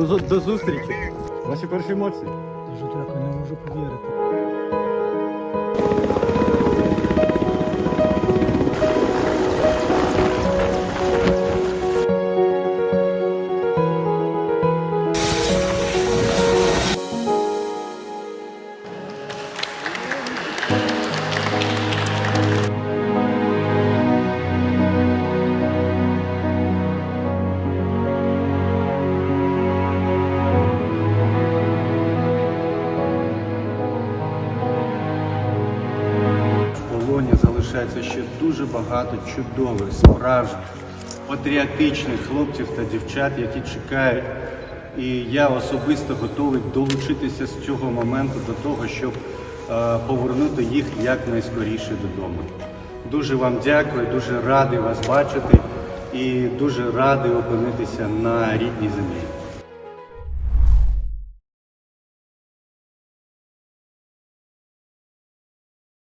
До, до зустрічі. Ваші перші емоції? Дуже дякую, не можу повірити. Полоні залишається ще дуже багато чудових, справжніх, патріотичних хлопців та дівчат, які чекають. І я особисто готовий долучитися з цього моменту до того, щоб е, повернути їх якнайскоріше додому. Дуже вам дякую, дуже радий вас бачити і дуже радий опинитися на рідній землі.